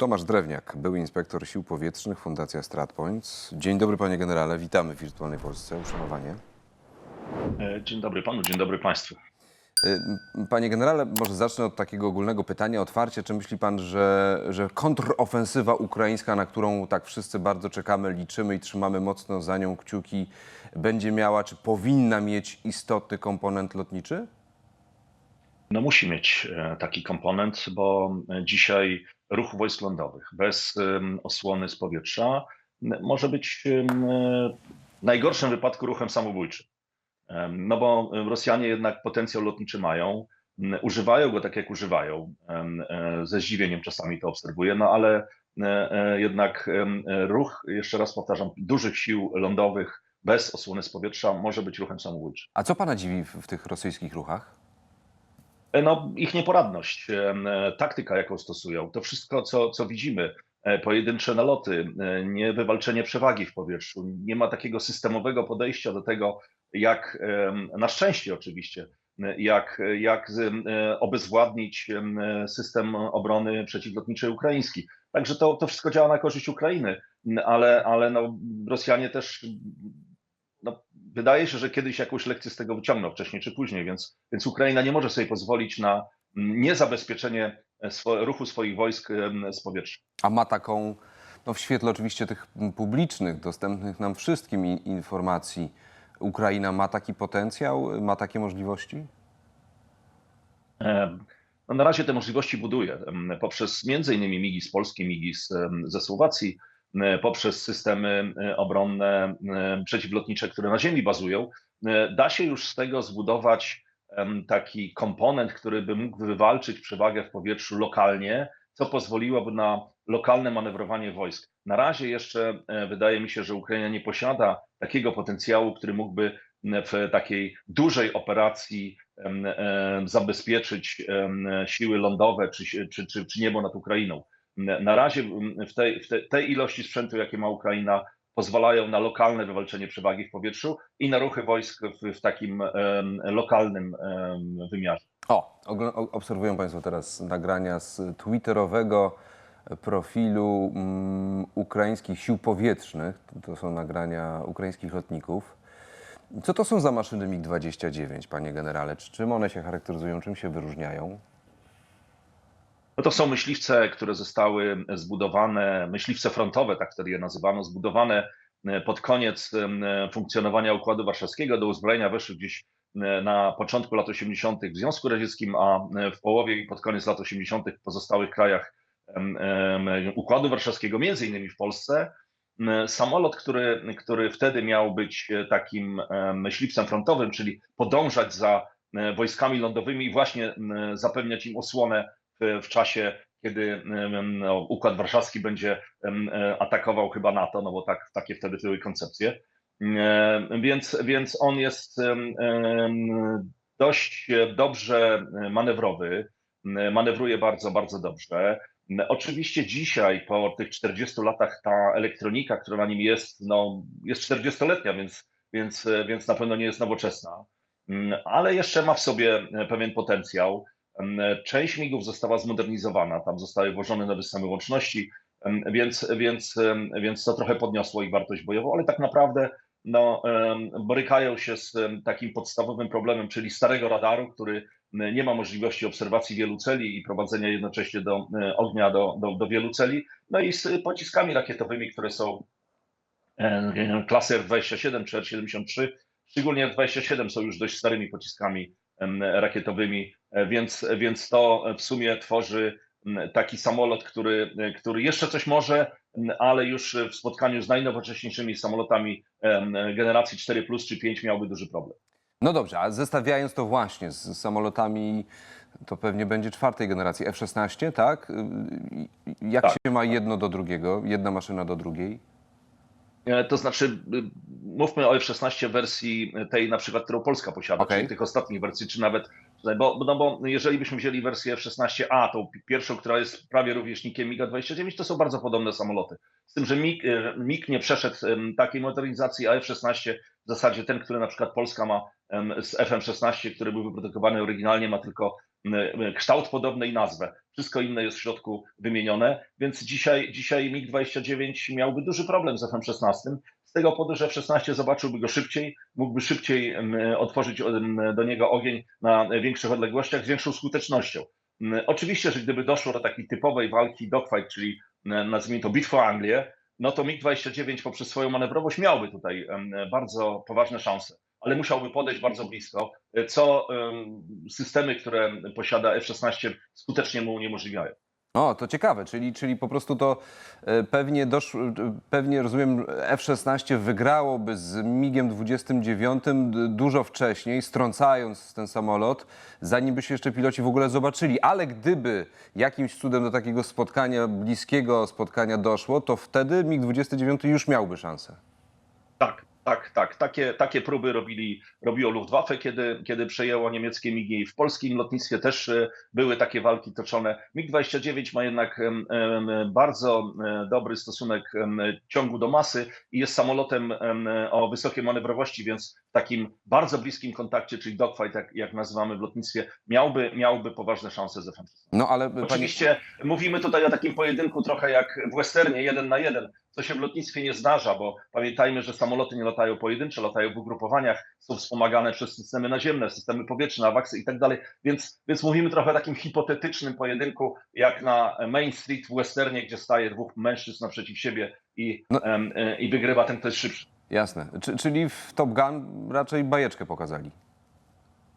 Tomasz Drewniak, były inspektor sił powietrznych, Fundacja StratPoints. Dzień dobry panie generale, witamy w Wirtualnej Polsce, uszanowanie. E, Dzień dobry panu, dzień dobry państwu. Y, Panie generale, może zacznę od takiego ogólnego pytania, otwarcie. Czy myśli pan, że, że kontrofensywa ukraińska, na którą tak wszyscy bardzo czekamy, liczymy i trzymamy mocno za nią kciuki, będzie miała, czy powinna mieć istotny komponent lotniczy? No musi mieć e, taki komponent, bo e, dzisiaj ruch wojsk lądowych bez osłony z powietrza może być w najgorszym wypadku ruchem samobójczym. No bo Rosjanie jednak potencjał lotniczy mają, używają go tak jak używają. E, Ze zdziwieniem czasami to obserwuję, no ale e, e, jednak ruch, jeszcze raz powtarzam, dużych sił lądowych bez osłony z powietrza może być ruchem samobójczym. A co pana dziwi w tych rosyjskich ruchach? No, ich nieporadność, em, e, taktyka, jaką stosują, to wszystko, co, co widzimy, e, pojedyncze naloty, e, niewywalczenie przewagi w powietrzu, nie ma takiego systemowego podejścia do tego, jak, na szczęście oczywiście, e, jak, jak e, obezwładnić em, e, system obrony przeciwlotniczej ukraiński. Także to, to wszystko działa na korzyść Ukrainy, ale, ale no, Rosjanie też wydaje się, że kiedyś jakąś lekcję z tego wyciągną, wcześniej czy później, więc, więc Ukraina nie może sobie pozwolić na mm, niezabezpieczenie e, swo, ruchu swoich wojsk z powietrza. A ma taką, no w świetle oczywiście tych publicznych, dostępnych nam wszystkim informacji, Ukraina ma taki potencjał, ma takie możliwości? No na razie te możliwości buduje poprzez między innymi MIGI z Polski, MIGI z, ze Słowacji, poprzez systemy e, obronne e, przeciwlotnicze, które na ziemi bazują. E, Da się już z tego zbudować taki komponent, który by mógł wywalczyć przewagę w powietrzu lokalnie, co pozwoliłoby na lokalne manewrowanie wojsk. Na razie jeszcze e, wydaje mi się, że Ukraina nie posiada takiego potencjału, który mógłby w takiej dużej operacji zabezpieczyć siły lądowe czy, czy, czy, czy niebo nad Ukrainą. Na razie m, w tej, w tej, ilości sprzętu, jakie ma Ukraina, pozwalają na lokalne wywalczenie przewagi w powietrzu i na ruchy wojsk w, w takim em, lokalnym em, wymiarze. O, obserwują Państwo teraz nagrania z twitterowego profilu mm, ukraińskich sił powietrznych. To są nagrania ukraińskich lotników. Co to są za maszyny MiG-29, panie generale? Czy- Czym one się charakteryzują, czym się wyróżniają? No to są myśliwce, które zostały zbudowane, myśliwce frontowe, tak wtedy je nazywano, zbudowane e, pod koniec em, funkcjonowania Układu Warszawskiego. Do uzbrojenia weszły gdzieś e, na początku lat 80. w Związku Radzieckim, a e, w połowie i pod koniec lat 80. w pozostałych krajach Układu Warszawskiego, między innymi w Polsce. Samolot, który, który wtedy miał być e, takim e, myśliwcem frontowym, czyli podążać za e, wojskami lądowymi i właśnie zapewniać im osłonę w, czasie, kiedy no, Układ Warszawski będzie e, atakował chyba NATO, no bo tak, takie wtedy były koncepcje. E, Więc, więc on jest dość dobrze manewrowy, manewruje bardzo, bardzo dobrze. Oczywiście dzisiaj, po tych 40 latach, ta elektronika, która na nim jest, no, jest 40-letnia, więc, więc, więc na pewno nie jest nowoczesna, ale jeszcze ma w sobie pewien potencjał. Część migów została zmodernizowana, tam zostały włożone nowe systemy łączności, więc, więc, więc to trochę podniosło ich wartość bojową, ale tak naprawdę no, borykają się z takim podstawowym problemem, czyli starego radaru, który nie ma możliwości obserwacji wielu celi i prowadzenia jednocześnie do e, ognia do, do, do wielu celi, no i z pociskami rakietowymi, które są e, klasy F-27 czy R-73, szczególnie F-27 są już dość starymi pociskami rakietowymi, e, więc, więc to w sumie tworzy taki samolot, który, e, który jeszcze coś może, ale już w spotkaniu z najnowocześniejszymi samolotami generacji 4 plus czy 5 miałby duży problem. No dobrze, a zestawiając to właśnie z samolotami, to pewnie będzie czwartej generacji F-16, tak? Y, y, Jak Tak. się ma jedno do drugiego, jedna maszyna do drugiej? E, To znaczy, y, mówmy o F-16 wersji tej na przykład, którą Polska posiada, Okej. czyli tych ostatnich wersji, czy nawet, Tutaj, Bo, no bo jeżeli byśmy wzięli wersję F-16A, tą pi- pierwszą, która jest prawie rówieśnikiem MiG-29, to są bardzo podobne samoloty. Z tym, że MiG, e, MiG nie przeszedł takiej modernizacji, a F-16 w zasadzie ten, który na przykład Polska ma z FM-16, który był wyprodukowany oryginalnie, ma tylko kształt podobny i nazwę. Wszystko inne jest w środku wymienione, więc dzisiaj, dzisiaj MiG-29 miałby duży problem z FM-16, z tego powodu, że F-16 zobaczyłby go szybciej, mógłby szybciej otworzyć do niego ogień na większych odległościach z większą skutecznością. Oczywiście, że gdyby doszło do takiej typowej walki dogfight, czyli nazwijmy to bitwa o Anglię, no to MiG-29 poprzez swoją manewrowość miałby tutaj bardzo poważne szanse, ale musiałby podejść bardzo blisko, co em, systemy, które posiada F-16 skutecznie mu uniemożliwiają. O, to ciekawe, czyli, czyli po prostu to e, pewnie doszło, e, pewnie rozumiem, F-16 wygrałoby z MiGiem 29 d- dużo wcześniej, strącając ten samolot, zanim by się jeszcze piloci w ogóle zobaczyli. Ale gdyby jakimś cudem do takiego spotkania, bliskiego spotkania doszło, to wtedy MiG-29 już miałby szansę. Tak, tak, tak. Takie, takie próby robili, robiło Luftwaffe, kiedy, kiedy przejęło niemieckie MIGi. W polskim lotnictwie też e, były takie walki toczone. MiG-29 ma jednak bardzo e, dobry stosunek ciągu do masy i jest samolotem em, o wysokiej manewrowości, więc takim bardzo bliskim kontakcie, czyli dogfight, jak, jak nazywamy w lotnictwie, miałby, miałby poważne szanse z f No ale Oczywiście mówimy tutaj o takim pojedynku trochę jak w westernie, jeden na jeden, co się w lotnictwie nie zdarza, bo pamiętajmy, że samoloty nie latają pojedyncze, latają w ugrupowaniach, są wspomagane przez systemy naziemne, systemy powietrzne, awaksy i tak dalej, więc, więc mówimy trochę o takim hipotetycznym pojedynku, jak na Main Street w westernie, gdzie staje dwóch mężczyzn naprzeciw siebie i, No. e, i wygrywa ten, kto jest szybszy. Jasne. Czy, czyli w Top Gun raczej bajeczkę pokazali.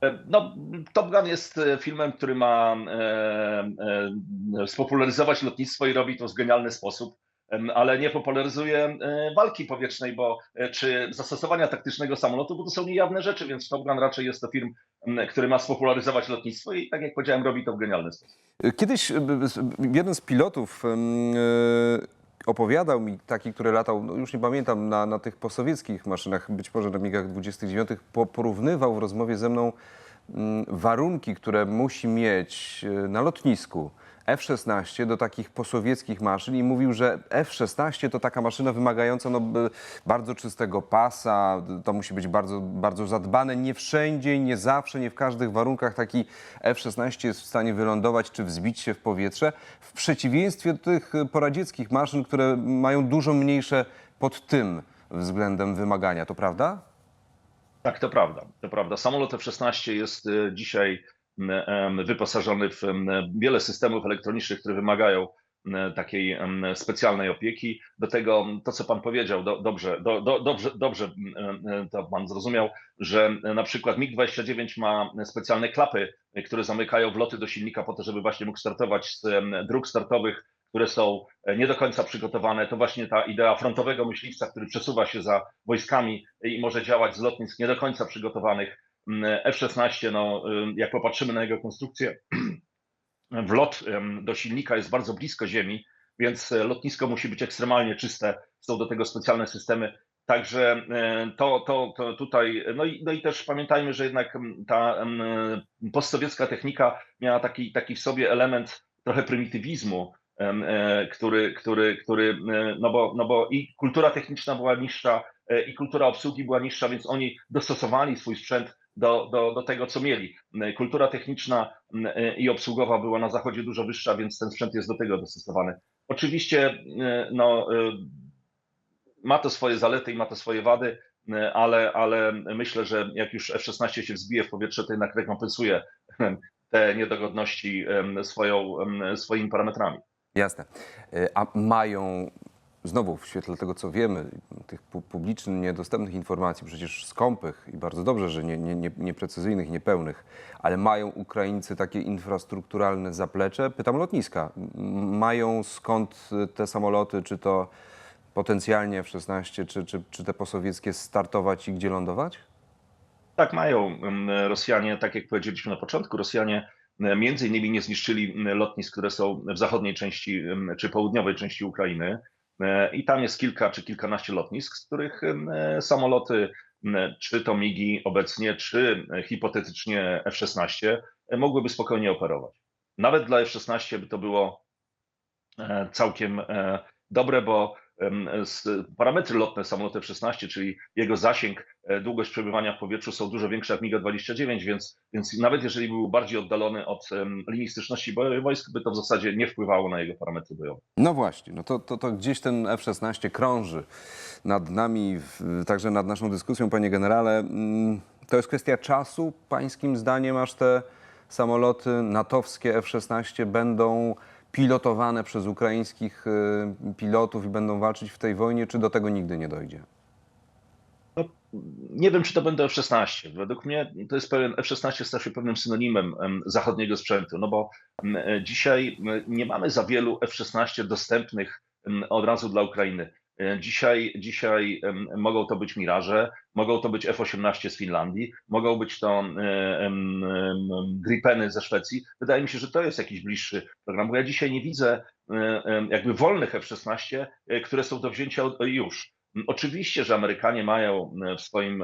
E, No, Top Gun jest e, filmem, który ma e, e, spopularyzować lotnictwo i robi to w genialny sposób, ale nie popularyzuje e, walki powietrznej, bo e, czy zastosowania taktycznego samolotu, bo to są niejawne rzeczy, więc Top Gun raczej jest to film, który ma spopularyzować lotnictwo i tak jak powiedziałem, robi to w genialny sposób. Kiedyś e, jeden z pilotów e, opowiadał mi, taki, który latał, no już nie pamiętam, na, na tych posowieckich maszynach, być może na MiGach 29, po, porównywał w rozmowie ze mną mm, warunki, które musi mieć e, na lotnisku F-16 do takich posowieckich maszyn i mówił, że F-16 to taka maszyna wymagająca no, bardzo czystego pasa, to musi być bardzo, bardzo zadbane. Nie wszędzie, nie zawsze, nie w każdych warunkach taki F-16 jest w stanie wylądować czy wzbić się w powietrze, w przeciwieństwie do tych poradzieckich maszyn, które mają dużo mniejsze pod tym względem wymagania. To prawda? Tak, to prawda. To prawda. Samolot F-16 jest e, dzisiaj wyposażony w wiele systemów elektronicznych, które wymagają takiej specjalnej opieki. Do tego to, co Pan powiedział, do, dobrze, do, do, dobrze, dobrze to Pan zrozumiał, że na przykład MiG-29 ma specjalne klapy, które zamykają wloty do silnika po to, żeby właśnie mógł startować z dróg startowych, które są e, nie do końca przygotowane. To właśnie ta idea frontowego myśliwca, który przesuwa się za wojskami i może działać z lotnisk nie do końca przygotowanych. Mm, F-16, no, jak popatrzymy na jego konstrukcję, wlot do silnika jest bardzo blisko Ziemi, więc e, lotnisko musi być ekstremalnie czyste. Są do tego specjalne systemy. Także e, to, to, to tutaj, no i, no i też pamiętajmy, że jednak ta postsowiecka technika miała taki, taki w sobie element trochę prymitywizmu, e, który, który, który no bo, no bo i kultura techniczna była niższa, i kultura obsługi była niższa, więc oni dostosowali swój sprzęt do, do, do tego, co mieli. E, Kultura techniczna m, e, i obsługowa była na zachodzie dużo wyższa, więc ten sprzęt jest do tego dostosowany. Oczywiście e, no, e, ma to swoje zalety i ma to swoje wady, ale, ale myślę, że jak już F-16 się wzbije w powietrze, to jednak rekompensuje te niedogodności swoją, swoimi parametrami. Jasne. A mają, znowu w świetle tego, co wiemy, tych pu- publicznie niedostępnych informacji, przecież skąpych i bardzo dobrze, że nie, nie, nie, niepełnych, ale mają Ukraińcy takie infrastrukturalne zaplecze? Pytam lotniska. Mają skąd te samoloty, czy to potencjalnie F-16, czy, czy, czy te posowieckie startować i gdzie lądować? Tak mają Rosjanie, tak jak powiedzieliśmy na początku, Rosjanie między innymi nie zniszczyli lotnisk, które są w zachodniej części czy południowej części Ukrainy. E, I tam jest kilka czy kilkanaście lotnisk, z których e, samoloty, czy to MIGI obecnie, czy e, hipotetycznie F-16 e, mogłyby spokojnie operować. Nawet dla F-16 by to było całkiem dobre, bo parametry lotne samolotu F-16, czyli jego zasięg, e, długość przebywania w powietrzu są dużo większe jak MiG-29, więc, więc nawet jeżeli był bardziej oddalony od linii styczności wojsk, by to w zasadzie nie wpływało na jego parametry bojowe. No właśnie, no to, to, to gdzieś ten F-16 krąży nad nami, także nad naszą dyskusją, panie generale. Mm, To jest kwestia czasu, pańskim zdaniem, aż te samoloty natowskie F-16 będą pilotowane przez ukraińskich y, pilotów i będą walczyć w tej wojnie, czy do tego nigdy nie dojdzie? Nie wiem, czy to będą F-16. Według mnie to jest pewien, F-16 stał się pewnym synonimem em, zachodniego sprzętu, no bo e, dzisiaj nie mamy za wielu F-16 dostępnych od razu dla Ukrainy. E, Dzisiaj, dzisiaj mogą to być Miraże, mogą to być F-18 z Finlandii, mogą być to Gripeny ze Szwecji. Wydaje mi się, że to jest jakiś bliższy program, bo ja dzisiaj nie widzę e, jakby wolnych F-16, e, które są do wzięcia już. Oczywiście, że Amerykanie mają w swoim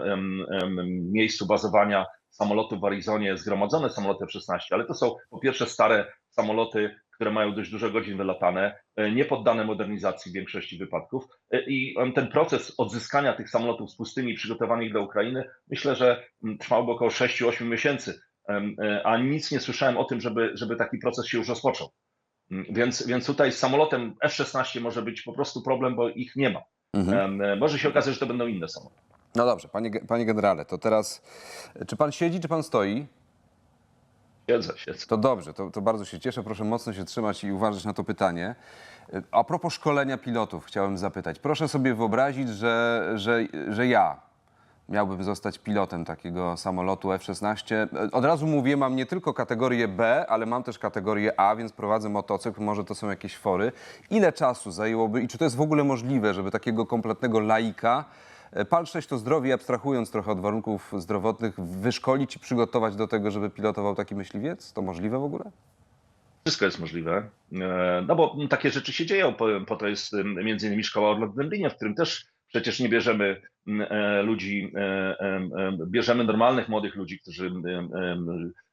miejscu bazowania samolotów w Arizonie zgromadzone samoloty F-16, ale to są po pierwsze stare samoloty, które mają dość dużo godzin wylatane, e, nie poddane modernizacji w większości wypadków E, i ten proces odzyskania tych samolotów z pustymi przygotowanych do Ukrainy myślę, że trwałby około 6-8 miesięcy, e, a nic nie słyszałem o tym, żeby, żeby taki proces się już rozpoczął. Więc, więc tutaj z samolotem F-16 może być po prostu problem, bo ich nie ma. Mhm. Może się okazać, że to będą inne samoloty. No dobrze, panie, panie generale, to teraz, czy pan siedzi, czy pan stoi? Siedzę, siedzę. To dobrze, to, to bardzo się cieszę. Proszę mocno się trzymać i uważać na to pytanie. A propos szkolenia pilotów, chciałem zapytać. Proszę sobie wyobrazić, że, że, że ja miałbym zostać pilotem takiego samolotu F-16. Od razu mówię, mam nie tylko kategorię B, ale mam też kategorię A, więc prowadzę motocykl, może to są jakieś fory. Ile czasu zajęłoby i czy to jest w ogóle możliwe, żeby takiego kompletnego laika, e, palczeć to zdrowie, abstrahując trochę od warunków zdrowotnych, wyszkolić i przygotować do tego, żeby pilotował taki myśliwiec? To możliwe w ogóle? Wszystko jest możliwe. E, No bo takie rzeczy się dzieją. Po, to jest między innymi szkoła Orlot w Dęblinie, w którym też przecież nie bierzemy e, ludzi, em, em, bierzemy normalnych młodych ludzi, którzy,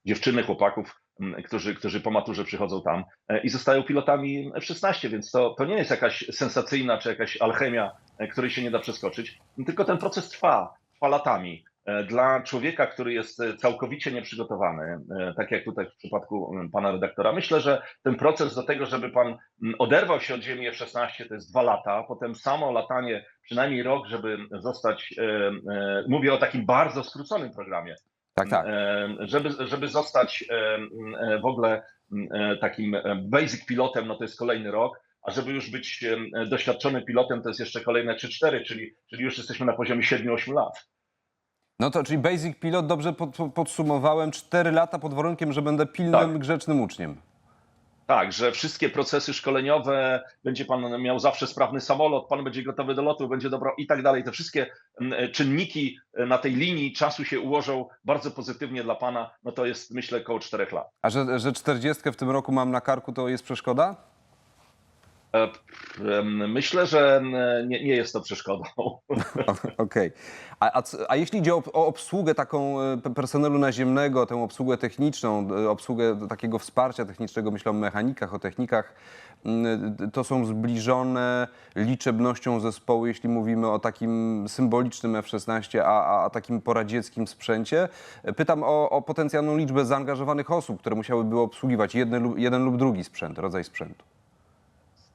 dziewczyny, chłopaków, którzy, którzy po maturze przychodzą tam e, i zostają pilotami F-16, więc to, to nie jest jakaś sensacyjna czy jakaś alchemia, e, której się nie da przeskoczyć, tylko ten proces trwa, trwa latami. E, Dla człowieka, który jest całkowicie nieprzygotowany, tak jak tutaj w przypadku m, pana redaktora, myślę, że ten proces do tego, żeby pan m, oderwał się od ziemi F-16, to jest dwa lata, potem samo latanie przynajmniej rok, żeby zostać, mówię o takim bardzo skróconym programie, Tak, tak. żeby, żeby zostać e, w ogóle e, takim e, basic pilotem, no to jest kolejny rok, a żeby już być doświadczonym pilotem, to jest jeszcze kolejne 3-4, czyli, czyli już jesteśmy na poziomie 7-8 lat. No to czyli Basic Pilot, dobrze pod- podsumowałem, 4 lata pod warunkiem, że będę pilnym, Tak. grzecznym uczniem. Tak, że wszystkie procesy szkoleniowe, będzie pan miał zawsze sprawny samolot, pan będzie gotowy do lotu, będzie dobro i tak dalej. Te wszystkie mm, czynniki na tej linii czasu się ułożą bardzo pozytywnie dla pana, no to jest myślę około 4 lat. A że, że 40 w tym roku mam na karku, to jest przeszkoda? E, Myślę, że nie, nie jest to przeszkodą. Okej. A, a, c- a jeśli idzie o, o obsługę taką e, pe- personelu naziemnego, tę obsługę techniczną, e, obsługę takiego wsparcia technicznego, myślę o mechanikach, o technikach, to są zbliżone liczebnością zespołu, jeśli mówimy o takim symbolicznym F-16, a, a, a takim poradzieckim sprzęcie. Pytam o, o potencjalną liczbę zaangażowanych osób, które musiałyby obsługiwać jedne lub, jeden lub drugi sprzęt, rodzaj sprzętu.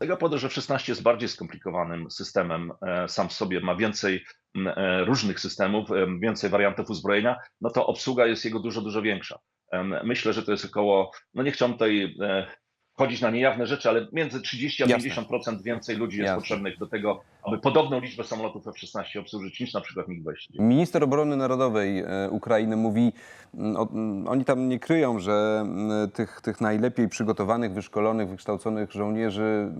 Tego powodu, że F-16 jest bardziej skomplikowanym systemem, e, sam w sobie ma więcej e, różnych systemów, e, więcej wariantów uzbrojenia, no to obsługa jest jego dużo, dużo większa. Myślę, że to jest około, no nie chciałbym tutaj wchodzić na niejawne rzeczy, ale między 30 a Jasne. 50% więcej ludzi jest Jasne. potrzebnych do tego, aby podobną liczbę samolotów F-16 obsłużyć niż na przykład MiG-29. Minister Obrony Narodowej e, Ukrainy mówi, mm, o, mm, oni tam nie kryją, że mm, tych, tych najlepiej przygotowanych, wyszkolonych, wykształconych żołnierzy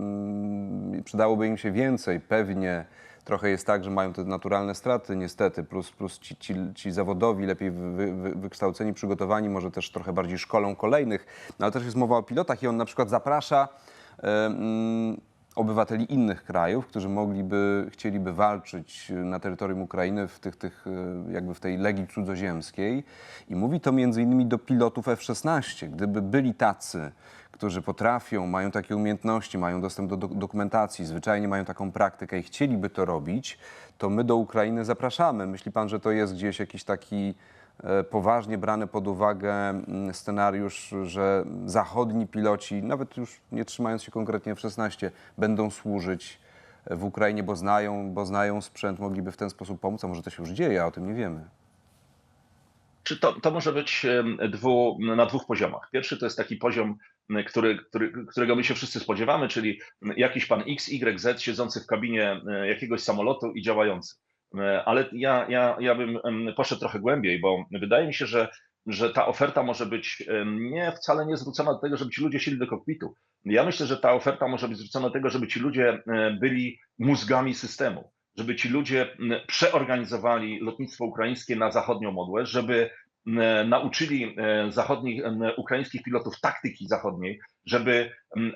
przydałoby im się więcej. Pewnie trochę jest tak, że mają te naturalne straty niestety, plus, plus ci, ci, ci zawodowi, lepiej wy, wy, wykształceni, przygotowani, może też trochę bardziej szkolą kolejnych. No, ale też jest mowa o pilotach i on na przykład zaprasza mm, obywateli innych krajów, którzy mogliby, chcieliby walczyć na terytorium Ukrainy w, tych, tych, e, jakby w tej legii cudzoziemskiej. I mówi to między innymi do pilotów F-16. Gdyby byli tacy, którzy potrafią, mają takie umiejętności, mają dostęp do dok- dokumentacji, zwyczajnie mają taką praktykę i chcieliby to robić, to my do Ukrainy zapraszamy. Myśli pan, że to jest gdzieś jakiś taki e, poważnie brany pod uwagę mm, scenariusz, że zachodni piloci, nawet już nie trzymając się konkretnie F-16, będą służyć w Ukrainie, bo znają, bo znają sprzęt, mogliby w ten sposób pomóc, a może to się już dzieje, a o tym nie wiemy. Czy to, to może być dwu, na dwóch poziomach. Pierwszy to jest taki poziom, który, który, którego my się wszyscy spodziewamy, czyli jakiś pan X, Y, Z siedzący w kabinie e, jakiegoś samolotu i działający. E, Ale ja, ja, ja bym poszedł trochę głębiej, bo wydaje mi się, że, że ta oferta może być nie wcale nie zwrócona do tego, żeby ci ludzie siedli do kokpitu. Ja myślę, że ta oferta może być zwrócona do tego, żeby ci ludzie e, byli mózgami systemu żeby ci ludzie przeorganizowali lotnictwo ukraińskie na zachodnią modłę, żeby nauczyli e, zachodnich, ukraińskich pilotów taktyki zachodniej, żeby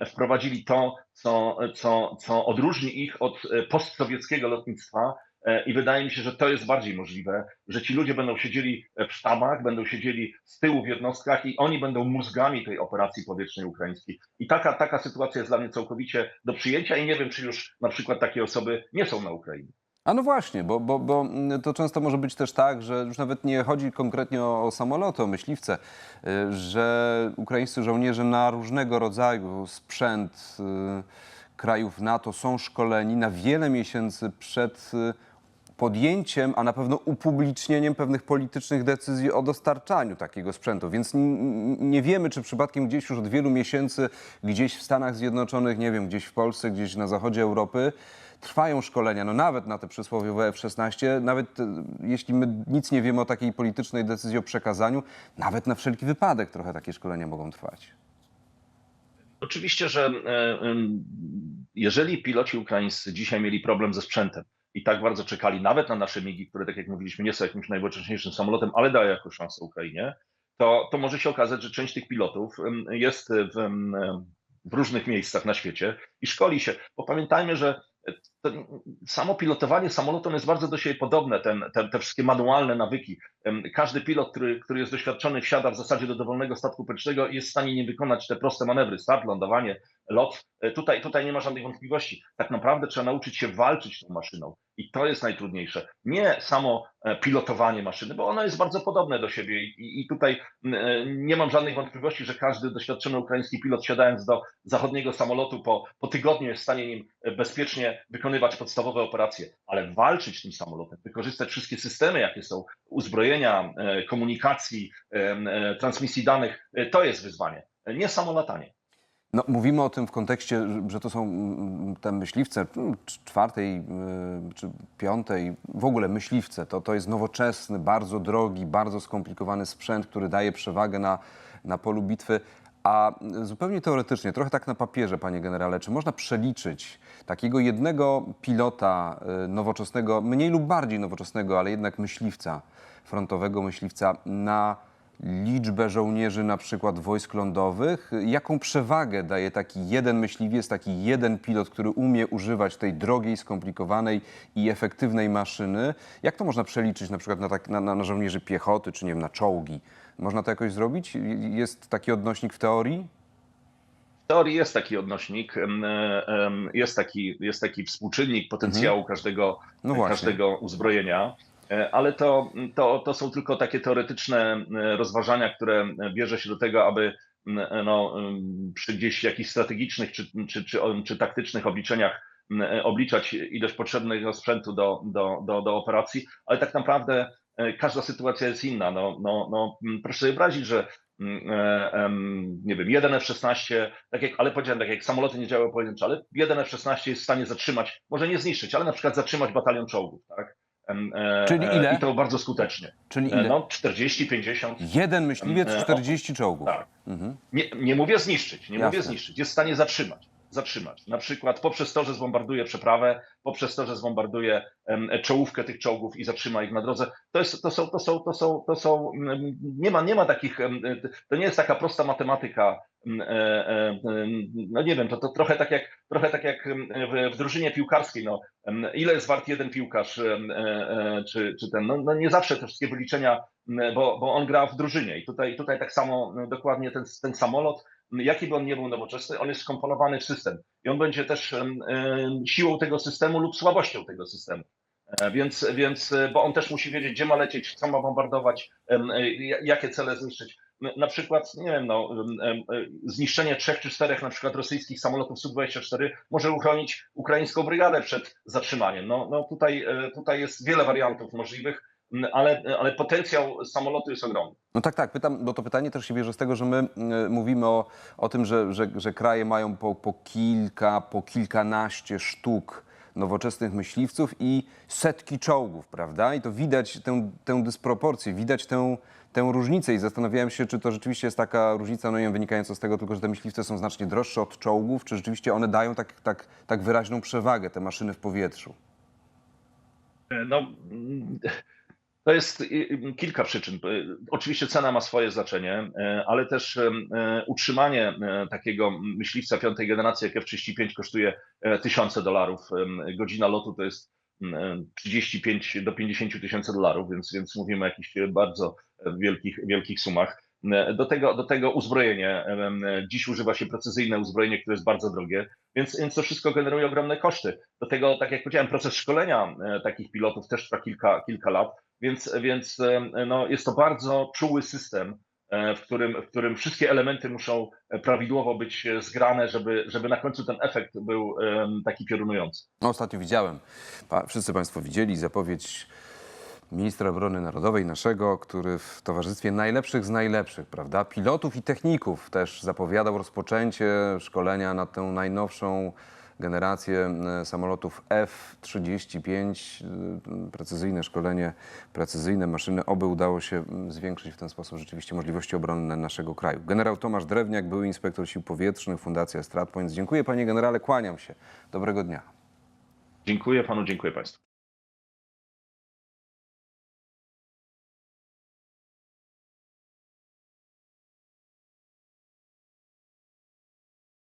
wprowadzili to, co, co, co odróżni ich od postsowieckiego lotnictwa. E, I wydaje mi się, że to jest bardziej możliwe, że ci ludzie będą siedzieli w sztabach, będą siedzieli z tyłu w jednostkach i oni będą mózgami tej operacji powietrznej ukraińskiej. I taka, taka sytuacja jest dla mnie całkowicie do przyjęcia i nie wiem, czy już na przykład takie osoby nie są na Ukrainie. A no właśnie, bo, bo, bo mm, to często może być też tak, że już nawet nie chodzi konkretnie o, o samoloty, o myśliwce, y, że ukraińscy żołnierze na różnego rodzaju sprzęt y, krajów NATO są szkoleni na wiele miesięcy przed y, podjęciem, a na pewno upublicznieniem pewnych politycznych decyzji o dostarczaniu takiego sprzętu. Więc nie wiemy, czy przypadkiem gdzieś już od wielu miesięcy, gdzieś w Stanach Zjednoczonych, nie wiem, gdzieś w Polsce, gdzieś na zachodzie Europy, trwają szkolenia, no nawet na te przysłowiowe F-16, nawet e, jeśli my nic nie wiemy o takiej politycznej decyzji o przekazaniu, nawet na wszelki wypadek trochę takie szkolenia mogą trwać. Oczywiście, że e, jeżeli piloci ukraińscy dzisiaj mieli problem ze sprzętem i tak bardzo czekali nawet na nasze migi, które, tak jak mówiliśmy, nie są jakimś najnowocześniejszym samolotem, ale dają jakąś szansę Ukrainie, to, to może się okazać, że część tych pilotów jest w, w różnych miejscach na świecie i szkoli się. Bo pamiętajmy, że to samo pilotowanie samolotem jest bardzo do siebie podobne, ten, te, te wszystkie manualne nawyki. Każdy pilot, który, który jest doświadczony, wsiada w zasadzie do dowolnego statku powietrznego i jest w stanie nie wykonać te proste manewry, start, lądowanie, lot. E, Tutaj, tutaj nie ma żadnych wątpliwości. Tak naprawdę trzeba nauczyć się walczyć tą maszyną i to jest najtrudniejsze. Nie samo e, pilotowanie maszyny, bo ono jest bardzo podobne do siebie i, i tutaj e, nie mam żadnych wątpliwości, że każdy doświadczony ukraiński pilot siadając do zachodniego samolotu po, po tygodniu jest w stanie nim e, bezpiecznie wykonywać podstawowe operacje, ale walczyć tym samolotem, wykorzystać wszystkie systemy, jakie są, uzbrojenia, komunikacji, transmisji danych, to jest wyzwanie, nie samo latanie. No, mówimy o tym w kontekście, że- to są mm, te myśliwce mm, czwartej y, czy piątej, w ogóle myśliwce. To, to jest nowoczesny, bardzo drogi, bardzo skomplikowany sprzęt, który daje przewagę na, na polu bitwy. A zupełnie teoretycznie, trochę tak na papierze, panie generale, czy można przeliczyć takiego jednego pilota y, nowoczesnego, mniej lub bardziej nowoczesnego, ale jednak myśliwca, frontowego myśliwca na liczbę żołnierzy na przykład wojsk lądowych? Jaką przewagę daje taki jeden myśliwiec, taki jeden pilot, który umie używać tej drogiej, skomplikowanej i efektywnej maszyny? Jak to można przeliczyć na przykład na, tak, na, na, żołnierzy piechoty, czy nie wiem, na czołgi? Można to jakoś zrobić? Jest taki odnośnik w teorii? W teorii jest taki odnośnik, jest taki, jest taki współczynnik potencjału każdego, No każdego uzbrojenia, ale to, to, to są tylko takie teoretyczne e, rozważania, które bierze się do tego, aby no, przy gdzieś jakichś strategicznych czy, czy, czy, czy taktycznych obliczeniach obliczać ilość potrzebnego sprzętu do, do, do, do operacji, ale tak naprawdę e, każda sytuacja jest inna. No, no, no, proszę sobie wyobrazić, że e, nie wiem, jeden F-16, tak jak, ale powiedziałem, tak jak samoloty nie działają pojedynczo, ale jeden F-16 jest w stanie zatrzymać, może nie zniszczyć, ale na przykład zatrzymać batalion czołgów, tak? E, Czyli e, ile? I to bardzo skutecznie. Czyli E, ile? No 40, 50. Jeden myśliwiec, E, o- 40 czołgów. Tak. Mhm. Nie, nie mówię zniszczyć, nie mówię Jasne. zniszczyć, jest w stanie zatrzymać. Zatrzymać. Na przykład poprzez to, że zbombarduje przeprawę, poprzez to, że zbombarduje czołówkę tych czołgów i zatrzyma ich na drodze. To, jest, to są, to są, to są, to są, nie ma, nie ma takich, em, to nie jest taka prosta matematyka, e, e, no nie wiem, to, to trochę tak jak, trochę tak jak w, drużynie piłkarskiej, no, ile jest wart jeden piłkarz, e, e, czy, czy ten, no, no nie zawsze te wszystkie wyliczenia, bo, bo on gra w drużynie i tutaj, tutaj tak samo dokładnie ten, ten samolot, jaki by on nie był nowoczesny, on jest skomponowany w system i on będzie też siłą tego systemu lub słabością tego systemu. E, Więc, więc, e, bo on też musi wiedzieć, gdzie ma lecieć, co ma bombardować, e, ja- jakie cele zniszczyć. Na przykład, nie wiem, no, zniszczenie trzech czy czterech na przykład rosyjskich samolotów Su-24 może uchronić ukraińską brygadę przed zatrzymaniem. No, no tutaj, tutaj jest wiele wariantów możliwych, ale, ale potencjał samolotu jest ogromny. No tak, tak, pytam, bo to pytanie też się bierze z tego, że my y, mówimy o, o tym, że, że, że kraje mają po, po kilka, po kilkanaście sztuk nowoczesnych myśliwców i setki czołgów, prawda? I to widać tę, tę dysproporcję, widać tę, tę różnicę i zastanawiałem się, czy to rzeczywiście jest taka różnica, no wiem, wynikająca z tego tylko, że te myśliwce są znacznie droższe od czołgów, czy rzeczywiście one dają tak, tak, tak wyraźną przewagę, te maszyny w powietrzu. No, mm, to jest y, y, kilka przyczyn. Y, Oczywiście cena ma swoje znaczenie, ale też utrzymanie takiego myśliwca piątej generacji jak F-35 kosztuje e, tysiące dolarów. Godzina lotu to jest mm, 35 do 50 tysięcy dolarów, więc, więc mówimy o jakichś bardzo wielkich, wielkich sumach. Do tego, do tego uzbrojenie. Dziś używa się precyzyjne uzbrojenie, które jest bardzo drogie, więc, więc to wszystko generuje ogromne koszty. Do tego, tak jak powiedziałem, proces szkolenia takich pilotów też trwa kilka, kilka lat, więc, więc e, no, jest to bardzo czuły system, e, w którym, w którym wszystkie elementy muszą prawidłowo być e, zgrane, żeby, żeby na końcu ten efekt był taki piorunujący. No, ostatnio widziałem, wszyscy Państwo widzieli zapowiedź ministra obrony narodowej naszego, który w towarzystwie najlepszych z najlepszych, prawda, pilotów i techników też zapowiadał rozpoczęcie szkolenia na tę najnowszą generację e, samolotów F-35, e, precyzyjne szkolenie, precyzyjne maszyny, oby udało się mm, zwiększyć w ten sposób rzeczywiście możliwości obronne naszego kraju. Generał Tomasz Drewniak, były inspektor sił powietrznych, Fundacja StratPoints. Dziękuję panie generale, kłaniam się. Dobrego dnia. Dziękuję panu, dziękuję państwu.